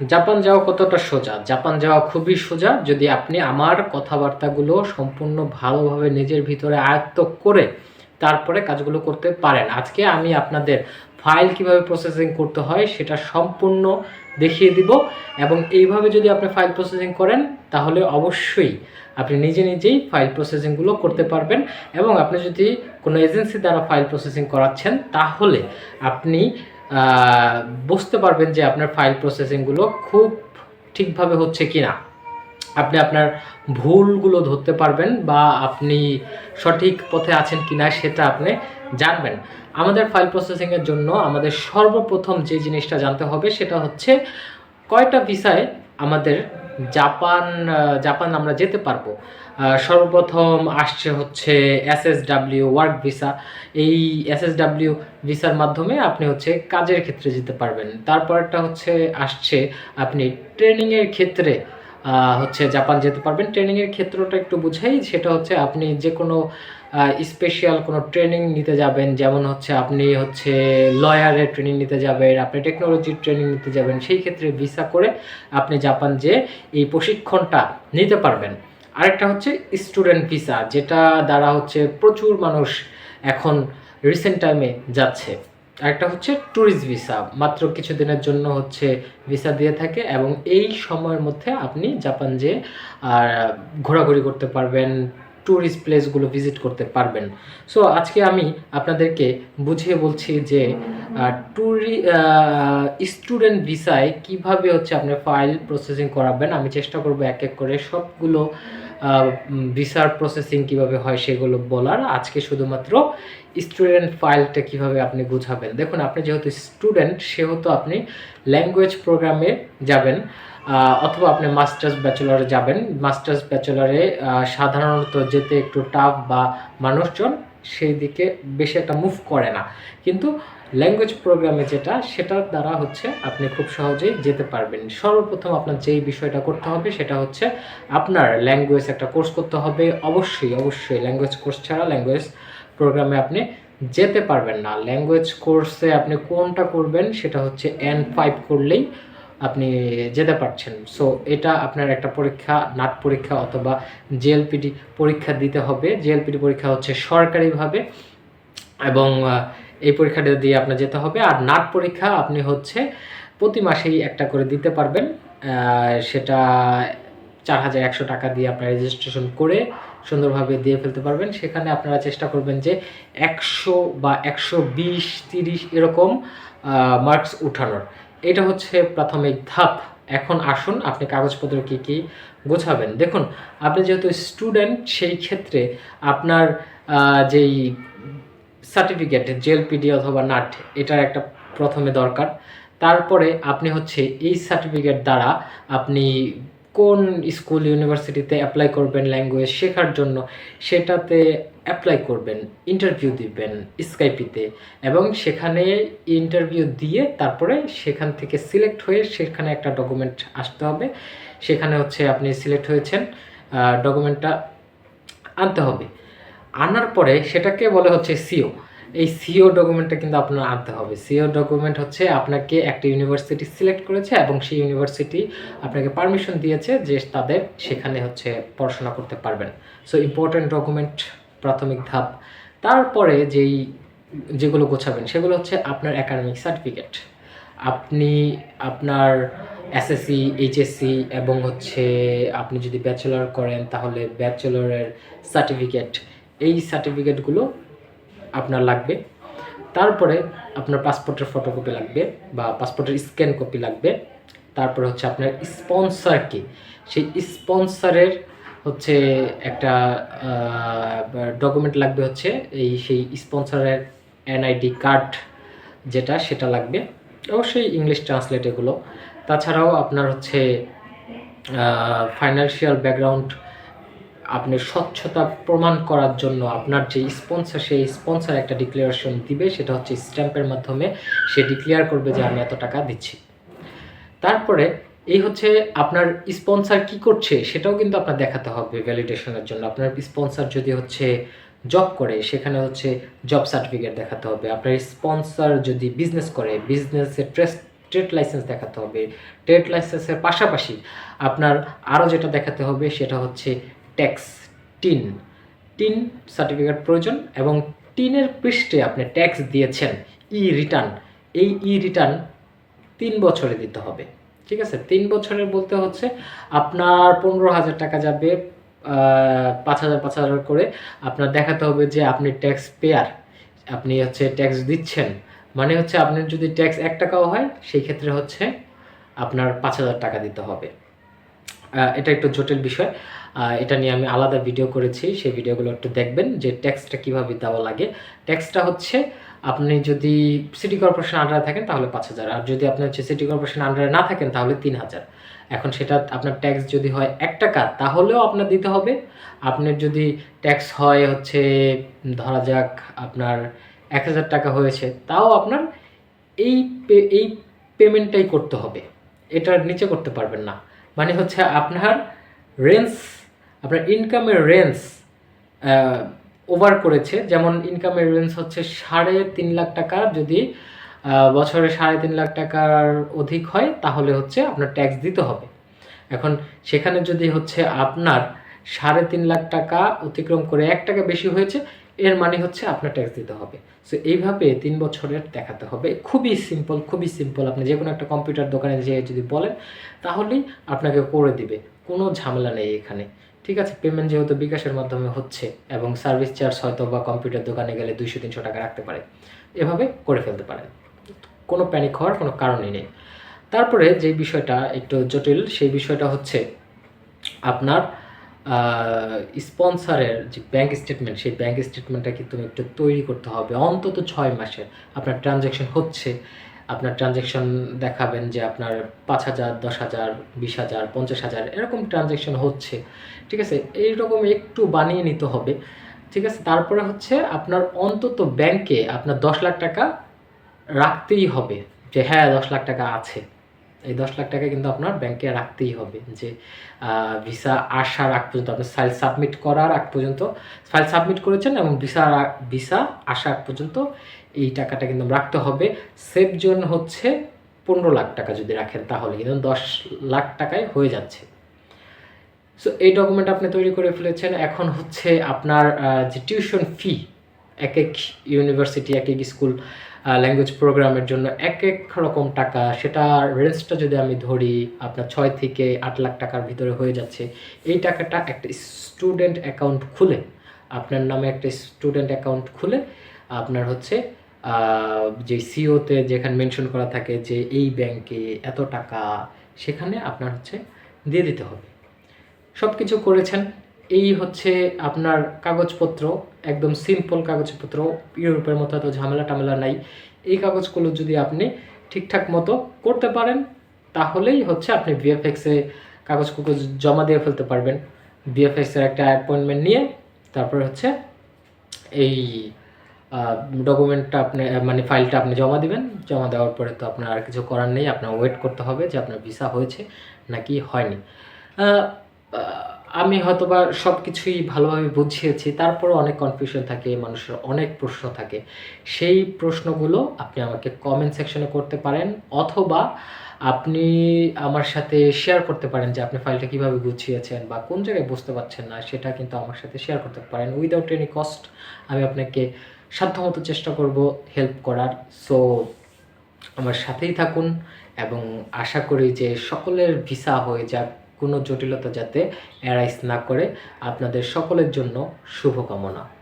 Japan যাওয়া কতটা সোজা? জাপান যাওয়া খুবই সোজা যদি আপনি আমার কথাবার্তাগুলো সম্পূর্ণ ভালোভাবে নিজের ভিতরে আয়ত্ত করে তারপরে কাজগুলো করতে পারেন। আজকে আমি আপনাদের ফাইল কীভাবে প্রসেসিং করতে হয় সেটা সম্পূর্ণ দেখিয়ে দিব এবং এইভাবে যদি আপনি ফাইল প্রসেসিং করেন তাহলে অবশ্যই আপনি নিজে নিজেই ফাইল প্রসেসিংগুলো করতে পারবেন এবং আপনি যদি কোনো এজেন্সি দ্বারা ফাইল প্রসেসিং করাচ্ছেন তাহলে আপনি বুঝতে পারবেন যে আপনার ফাইল প্রসেসিংগুলো খুব ঠিকভাবে হচ্ছে কি না আপনি আপনার ভুলগুলো ধরতে পারবেন বা আপনি সঠিক পথে আছেন কি না সেটা আপনি জানবেন। আমাদের ফাইল প্রসেসিংয়ের জন্য আমাদের সর্বপ্রথম যে জিনিসটা জানতে হবে সেটা হচ্ছে কয়টা ভিসায় আমাদের জাপান জাপান আমরা যেতে পারব। সর্বপ্রথম আসছে হচ্ছে এসএসডাব্লিউ ওয়ার্ক ভিসা এই এসএসডাব্লিউ ভিসার মাধ্যমে আপনি হচ্ছে কাজের ক্ষেত্রে যেতে পারবেন। তারপরটা হচ্ছে আসছে আপনি ট্রেনিংয়ের ক্ষেত্রে হচ্ছে জাপান যেতে পারবেন। ট্রেনিংয়ের ক্ষেত্রটা একটু বুঝাই, সেটা হচ্ছে আপনি যে কোনো স্পেশাল কোনো ট্রেনিং নিতে যাবেন। যেমন হচ্ছে আপনি হচ্ছে লয়ারের ট্রেনিং নিতে যাবেন, আপনি টেকনোলজির ট্রেনিং নিতে যাবেন। সেই ক্ষেত্রে ভিসা করে আপনি জাপান যে এই প্রশিক্ষণটা নিতে পারবেন। আরেকটা হচ্ছে স্টুডেন্ট ভিসা যেটা দ্বারা হচ্ছে প্রচুর মানুষ এখন রিসেন্ট টাইমে যাচ্ছে। আরেকটা হচ্ছে ট্যুরিস্ট ভিসা মাত্র কিছুদিনের জন্য হচ্ছে ভিসা দিয়ে থাকে এবং এই সময়ের মধ্যে আপনি জাপান যে ঘোরাঘুরি করতে পারবেন ট্যুরিস্ট প্লেসগুলো ভিজিট করতে পারবেন। সো আজকে আমি আপনাদেরকে বুঝিয়ে বলছি যে ট্যুরি স্টুডেন্ট ভিসায় কীভাবে হচ্ছে আপনি ফাইল প্রসেসিং করাবেন, আমি চেষ্টা করব এক এক করে সবগুলো ভিসার প্রসেসিং কীভাবে হয় সেগুলো বলার। আজকে শুধুমাত্র স্টুডেন্ট ফাইলটা কীভাবে আপনি গুছাবেন। দেখুন, আপনি যেহেতু স্টুডেন্ট সেহেতু আপনি ল্যাঙ্গুয়েজ প্রোগ্রামে যাবেন অথবা আপনি মাস্টার্স ব্যাচেলারে যাবেন। মাস্টার্স ব্যাচেলারে সাধারণত যেতে একটু টাফ বা মানুষজন সেই দিকে বেশি একটা মুভ করে না। কিন্তু ল্যাঙ্গুয়েজ প্রোগ্রামে যেটা, সেটার দ্বারা হচ্ছে আপনি খুব সহজেই যেতে পারবেন। সর্বপ্রথম আপনার যেই বিষয়টা করতে হবে, সেটা হচ্ছে আপনার ল্যাঙ্গুয়েজ একটা কোর্স করতে হবে। অবশ্যই অবশ্যই ল্যাঙ্গুয়েজ কোর্স ছাড়া ল্যাঙ্গুয়েজ প্রোগ্রামে আপনি যেতে পারবেন না। ল্যাঙ্গুয়েজ কোর্সে আপনি কোনটা করবেন, সেটা হচ্ছে এন ফাইভ করলেই আপনি যেতে পারছেন। সো এটা আপনার একটা পরীক্ষা, নাট পরীক্ষা অথবা জেএলপিডি পরীক্ষা দিতে হবে। জেএলপিডি পরীক্ষা হচ্ছে সরকারিভাবে এবং এই পরীক্ষাটা দিয়ে আপনার যেতে হবে। আর নাট পরীক্ষা আপনি হচ্ছে প্রতি মাসেই একটা করে দিতে পারবেন। সেটা চার হাজার একশো টাকা দিয়ে আপনার রেজিস্ট্রেশন করে সুন্দরভাবে দিয়ে ফেলতে পারবেন। সেখানে আপনারা চেষ্টা করবেন যে একশো বা একশো বিশ, তিরিশ এরকম মার্কস উঠানোর। এটা হচ্ছে প্রাথমিক ধাপ। এখন আসুন, আপনি কাগজপত্র কী কী গোছাবেন। দেখুন, আপনি যেহেতু স্টুডেন্ট সেই ক্ষেত্রে আপনার যেই সার্টিফিকেট জেএলপিডি অথবা নাট এটার একটা প্রথমে দরকার। তারপরে আপনি হচ্ছে এই সার্টিফিকেট দ্বারা আপনি কোন স্কুল ইউনিভার্সিটিতে অ্যাপ্লাই করবেন ল্যাঙ্গুয়েজ শেখার জন্য, সেটাতে অ্যাপ্লাই করবেন ইন্টারভিউ দিবেন স্কাইপিতে এবং সেখানে ইন্টারভিউ দিয়ে তারপরে সেখান থেকে সিলেক্ট হয়ে সেখানে একটা ডকুমেন্ট আসতে হবে। সেখানে হচ্ছে আপনি সিলেক্ট হয়েছেন ডকুমেন্টটা আনতে হবে। আনার পরে সেটাকে বলে হচ্ছে সিও এই সিও ডকুমেন্টটা কিন্তু আপনার আনতে হবে। সিও ডকুমেন্ট হচ্ছে আপনাকে একটা ইউনিভার্সিটি সিলেক্ট করেছে এবং সেই ইউনিভার্সিটি আপনাকে পারমিশন দিয়েছে যে তাদের সেখানে হচ্ছে পড়াশোনা করতে পারবেন। সো ইম্পর্টেন্ট ডকুমেন্ট প্রাথমিক ধাপ। তারপরে যেই, যেগুলো গোছাবেন, সেগুলো হচ্ছে আপনার একাডেমিক সার্টিফিকেট আপনি আপনার এসএসসি এইচএসসি এবং হচ্ছে আপনি যদি ব্যাচেলর করেন, তাহলে ব্যাচেলরের সার্টিফিকেট এই সার্টিফিকেটগুলো আপনার লাগবে। তারপরে আপনার পাসপোর্টের ফটোকপি লাগবে বা পাসপোর্টের স্ক্যান কপি লাগবে। তারপরে হচ্ছে আপনার স্পন্সর কি? সেই স্পন্সরের হচ্ছে একটা ডকুমেন্ট লাগবে হচ্ছে এই সেই স্পন্সরের এনআইডি কার্ড যেটা, সেটা লাগবে। অবশ্যই ইংলিশ ট্রান্সলেট এগুলো। তাছাড়াও আপনার হচ্ছে ফাইন্যান্সিয়াল ব্যাকগ্রাউন্ড আপনি স্বচ্ছতা প্রমাণ করার জন্য আপনার যে স্পন্সর সেই স্পন্সর একটা ডিক্লারেশন দিবে, সেটা হচ্ছে স্ট্যাম্পের মাধ্যমে সে ডিক্লেয়ার করবে যে আমি এত টাকা দিচ্ছি। তারপরে এই হচ্ছে আপনার স্পন্সর কি করছে সেটাও কিন্তু আপনার দেখাতে হবে ভ্যালিডেশনের জন্য। আপনার স্পন্সর যদি হচ্ছে জব করে, সেখানে হচ্ছে জব সার্টিফিকেট দেখাতে হবে। আপনার স্পন্সর যদি বিজনেস করে বিজনেসের ট্রেস ট্রেড লাইসেন্স দেখাতে হবে। ট্রেড লাইসেন্সের পাশাপাশি আপনার আরও যেটা দেখাতে হবে সেটা হচ্ছে ট্যাক্স টিন টিন সার্টিফিকেট প্রয়োজন এবং টিনের পৃষ্ঠে আপনি ট্যাক্স দিয়েছেন ই রিটার্ন এই ই রিটার্ন তিন বছরে দিতে হবে। ঠিক আছে? তিন বছরের বলতে হচ্ছে আপনার পনেরো হাজার টাকা যাবে পাঁচ হাজার পাঁচ হাজার করে আপনার দেখাতে হবে যে আপনি ট্যাক্স পেয়ার আপনি হচ্ছে ট্যাক্স দিচ্ছেন। মানে হচ্ছে আপনার যদি ট্যাক্স এক টাকাও হয়, সেই ক্ষেত্রে হচ্ছে আপনার পাঁচ হাজার টাকা দিতে হবে। এটা একটু জটিল বিষয়। এটা নিয়ে আমি আলাদা ভিডিও করেছি। সেই ভিডিওগুলো একটু দেখবেন যে ট্যাক্সটা কীভাবে দেওয়া লাগে। ট্যাক্সটা হচ্ছে আপনি যদি সিটি কর্পোরেশন আন্ডারে থাকেন, তাহলে পাঁচ হাজার। আর যদি আপনি হচ্ছে সিটি কর্পোরেশন আন্ডারে না থাকেন, তাহলে তিন হাজার। এখন সেটা আপনার ট্যাক্স যদি হয় এক টাকা, তাহলেও আপনার দিতে হবে। আপনার যদি ট্যাক্স হয় হচ্ছে, ধরা যাক আপনার এক হাজার টাকা হয়েছে, তাও আপনার এই এই পেমেন্টটাই করতে হবে। এটার নিচে করতে পারবেন না। মানে হচ্ছে আপনার রেঞ্জ আপনার ইনকামের রেঞ্জ ওভার করেছে। যেমন ইনকামের রেঞ্জ হচ্ছে সাড়ে তিন লাখ টাকা। যদি বছরে সাড়ে তিন লাখ টাকার অধিক হয়, তাহলে হচ্ছে আপনার ট্যাক্স দিতে হবে। এখন সেখানে যদি হচ্ছে আপনার সাড়ে তিন লাখ টাকা অতিক্রম করে এক টাকা বেশি হয়েছে, এর মানে হচ্ছে আপনার ট্যাক্স দিতে হবে। সো এইভাবে তিন বছরের দেখাতে হবে। খুবই সিম্পল খুবই সিম্পল আপনি যে কোনো একটা কম্পিউটার দোকানে যেয়ে যদি বলেন, তাহলেই আপনাকে করে দিবে। কোনো ঝামেলা নেই এখানে। ঠিক আছে পেমেন্ট যেহেতু বিকাশের মাধ্যমে হচ্ছে এবং সার্ভিস চার্জ হয়তো বা কম্পিউটার দোকানে গেলে দুইশো, তিনশো টাকা রাখতে পারে, এভাবে করে ফেলতে পারেন কোনো প্যানিক হওয়ার কোনো কারণই নেই। তারপরে যে বিষয়টা একটু জটিল, সেই বিষয়টা হচ্ছে আপনার স্পন্সারের যে ব্যাঙ্ক স্টেটমেন্ট সেই ব্যাংক স্টেটমেন্টটা কিন্তু একটু তৈরি করতে হবে? অন্তত ছয় মাসের আপনার ট্রানজ্যাকশন হচ্ছে আপনার ট্রানজ্যাকশন দেখাবেন যে আপনার পাঁচ হাজার, দশ হাজার, বিশ হাজার, পঞ্চাশ হাজার, এরকম ট্রানজ্যাকশন হচ্ছে। ঠিক আছে? এইরকম একটু বানিয়ে নিতে হবে। ঠিক আছে? তারপরে হচ্ছে আপনার অন্তত ব্যাংকে আপনার দশ লাখ টাকা রাখতেই হবে যে হ্যাঁ দশ লাখ টাকা আছে। এই দশ লাখ টাকা কিন্তু আপনার ব্যাংকে রাখতেই হবে যে ভিসা আসার আগ পর্যন্ত, আপনার ফাইল সাবমিট করার আগ পর্যন্ত ফাইল সাবমিট করেছেন এবং ভিসা ভিসা আসা আগ পর্যন্ত এই টাকাটা কিন্তু রাখতে হবে। সেফ জোন হচ্ছে পনেরো লাখ টাকা যদি রাখেন তাহলে, কিন্তু দশ লাখ টাকায় হয়ে যাচ্ছে। সো এই ডকুমেন্ট আপনি তৈরি করে ফেলেছেন। এখন হচ্ছে আপনার যে টিউশন ফি এক এক ইউনিভার্সিটি এক এক স্কুল ল্যাঙ্গুয়েজ প্রোগ্রামের জন্য এক এক রকম টাকা, সেটা রেঞ্জটা যদি আমি ধরি, আপনার ছয় থেকে আট লাখ টাকার ভিতরে হয়ে যাচ্ছে। এই টাকাটা একটা স্টুডেন্ট অ্যাকাউন্ট খুলে, আপনার নামে একটা স্টুডেন্ট অ্যাকাউন্ট খুলে, আপনার হচ্ছে যে সিওতে যেখানে মেনশন করা থাকে যে এই ব্যাংকে এত টাকা, সেখানে আপনার হচ্ছে দিয়ে দিতে হবে। সব কিছু করেছেন। এই হচ্ছে আপনার কাগজপত্র, একদম সিম্পল কাগজপত্র, ইউরোপের মতো এত ঝামেলা টামেলা নাই। এই কাগজগুলো যদি আপনি ঠিকঠাক মতো করতে পারেন, তাহলেই হচ্ছে আপনি বিএফএক্সে কাগজ কুগজ জমা দিয়ে ফেলতে পারবেন। বিএফএক্সের একটা অ্যাপয়েন্টমেন্ট নিয়ে, তারপরে হচ্ছে এই ডকুমেন্টটা আপনি মানে ফাইলটা আপনি জমা দিবেন। জমা দেওয়ার পরে তো আপনার আর কিছু করার নেই। আপনার ওয়েট করতে হবে যে আপনার ভিসা হয়েছে নাকি হয়নি। আমি হয়তোবা সব কিছুই ভালোভাবে বুঝিয়েছি। তারপরে অনেক কনফিউশন থাকে, মানুষের অনেক প্রশ্ন থাকে। সেই প্রশ্নগুলো আপনি আমাকে কমেন্ট সেকশনে করতে পারেন, অথবা আপনি আমার সাথে শেয়ার করতে পারেন যে আপনি ফাইলটা কীভাবে গুছিয়েছেন বা কোন জায়গায় বুঝতে পারছেন না, সেটা কিন্তু আমার সাথে শেয়ার করতে পারেন। উইদাউট এনি কস্ট আমি আপনাকে সাধ্যমতো চেষ্টা করব হেল্প করার। সো আমার সাথেই থাকুন এবং আশা করি যে সকলের ভিসা হয়ে যাক, কোনো জটিলতা যাতে এরাইস না করে। আপনাদের সকলের জন্য শুভকামনা।